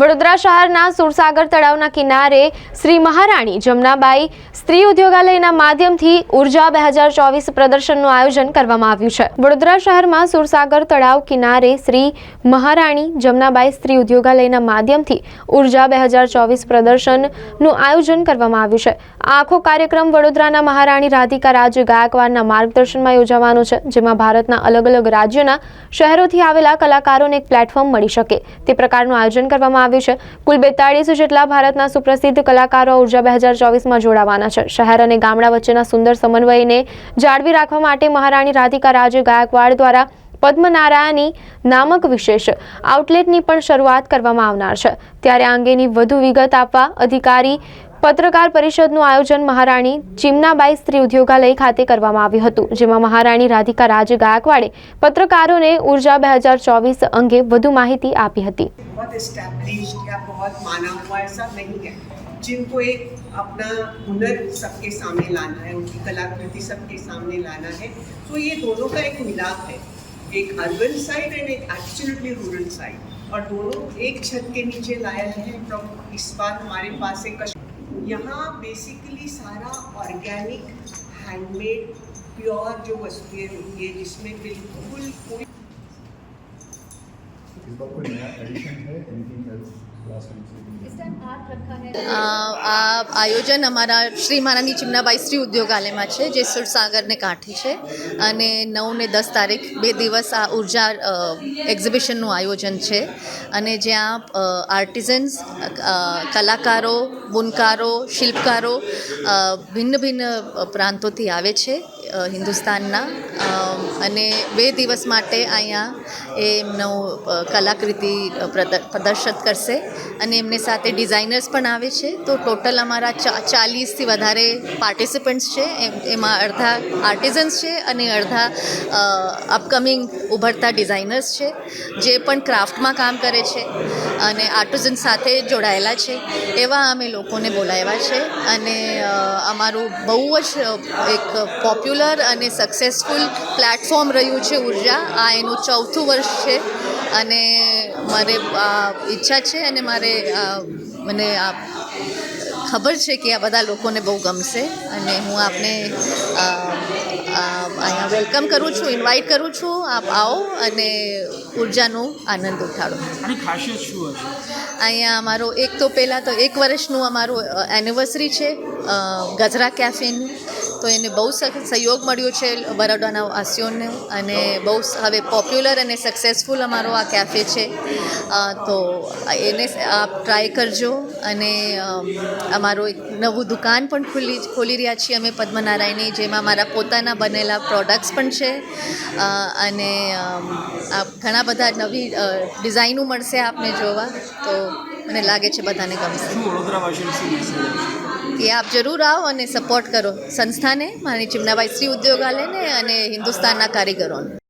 વડોદરા શહેરના સુરસાગર તળાવના કિનારે શ્રી મહારાણી જમનાબાઈ સ્ત્રી ઉદ્યોગાલયના માધ્યમથી ઊર્જા બે હજાર ચોવીસ પ્રદર્શનનું આયોજન કરવામાં આવ્યું છે. વડોદરા શહેરમાં સુરસાગર તળાવ કિનારે શ્રી મહારાણી જમનાબાઈ સ્ત્રી ઉદ્યોગાલયના માધ્યમથી ઊર્જા બે હજાર ચોવીસ પ્રદર્શનનું આયોજન કરવામાં આવ્યું છે. આખો કાર્યક્રમ વડોદરાના મહારાણી રાધિકા રાજ ગાયકવાડના માર્ગદર્શનમાં યોજાવાનો છે, જેમાં ભારતના અલગ અલગ રાજ્યોના શહેરોથી આવેલા કલાકારોને એક પ્લેટફોર્મ મળી શકે. તે પ્રકારનું આયોજન કરવામાં આવ્યું છે. કુલ બેતાળીસ જેટલા ભારતના સુપ્રસિદ્ધ કલાકારો ઊર્જા બે હજાર ચોવીસમાં જોડાવાના છે. શહેર અને ગામડા વચ્ચેના સુંદર સમન્વયને જાળવી રાખવા માટે મહારાણી રાધિકા રાજે ગાયકવાડ દ્વારા પદ્મનારાયણી નામક વિશેષ આઉટલેટની પણ શરૂઆત કરવામાં આવનાર છે. ત્યારે આ અંગેની વધુ વિગત આપવા અધિકારી પત્રકાર પરિષદનું આયોજન મહારાણી ચિમનાબાઈ સ્ત્રી ઉદ્યોગાલય ખાતે કરવામાં આવ્યું હતું જેમાં મહારાણી રાધિકા રાજ ગાયકવાડે પત્રકારોને ઉર્જા બે હજાર ચોવીસ અંગે વધુ માહિતી આપી હતી बहुत इस्टेब्लिश्ड या बहुत माना हुआ ऐसा नहीं है जिनको एक अपना हुनर सबके सामने लाना है उनकी कलाकृति सबके सामने लाना है तो ये दोनों का एक मिलाप है एक अर्बन साइड एंड एक एब्सोल्युटली रूरल साइड और दोनों एक छत के नीचे लाया है फ्रॉम इस बार हमारे पास एक कश- यहाँ बेसिकली सारा ऑर्गेनिक हैंडमेड प्योर जो वस्तुएँ होती है जिसमें बिल्कुल कोई इस बार कोई नया एडिशन है? एनीथिंग एल्स हाथ टाइम है। અ, આ આયોજન અમારા શ્રી મહારાણી ચિમનાબાઈ સ્ત્રી ઉદ્યોગાલયમાં છે, જે સુરસાગરને કાંઠે છે. અને નવ ને દસ તારીખ બે દિવસ આ ઊર્જા એક્ઝિબિશનનું આયોજન છે. અને જ્યાં આર્ટિઝન્સ કલાકારો, બુનકારો, શિલ્પકારો ભિન્ન ભિન્ન પ્રાંતોથી આવે છે. હિન્દુસ્તાનના. અને બે દિવસ માટે અહીંયા એ એમનું કલાકૃતિ પ્રદર્શિત કરશે. અને એમની સાથે ડિઝાઇનર્સ પણ આવે છે. તો ટોટલ અમારા ચાલીસથી વધારે પાર્ટિસિપન્ટ્સ છે. એમ, એમાં અડધા આર્ટિઝન્સ છે અને અડધા અપકમિંગ ઉભરતા ડિઝાઇનર્સ છે, જે પણ ક્રાફ્ટમાં કામ કરે છે અને આર્ટિઝન સાથે જોડાયેલા છે. એવા અમે લોકોને બોલાવ્યા છે. અને અમારું બહુ જ એક પોપ્યુલર અને સક્સેસફુલ પ્લેટફોર્મ રહ્યું છે ઊર્જા. આ એનું ચોથું વર્ષ છે અને મારે આ ઈચ્છા છે અને મારે મને આ ખબર છે કે આ બધા લોકોને બહુ ગમશે અને હું આપને અહીંયા વેલકમ કરું છું ઇન્વાઇટ કરું છું. આપ આવો અને ઉર્જાનો આનંદ ઉઠાડો. શું અહીંયા અમારો એક તો પહેલાં તો એક વર્ષનું અમારું એનિવર્સરી છે ગજરા કેફેનું તો એને બહુ સહયોગ મળ્યો છે બરોડાના વાસીઓને અને બહુ હવે પોપ્યુલર અને સક્સેસફુલ અમારો આ કેફે છે. તો એને આપ ટ્રાય કરજો અને અમ, અમારું એક નવું દુકાન પણ ખુલ્લી ખોલી રહ્યા છીએ અમે પદ્મનારાયણની જેમાં મારા પોતાના બનેલા પ્રોડક્ટ્સ પણ છે. અને ઘણા બધા નવી ડિઝાઇનો મળશે આપને જોવા. તો મને લાગે છે બધાને ગમશે. કે આપ જરૂર આવો અને સપોર્ટ કરો સંસ્થાને, મારી ચિમનાબાઈ શ્રી ઉદ્યોગાલયને અને હિન્દુસ્તાનના કારીગરોને.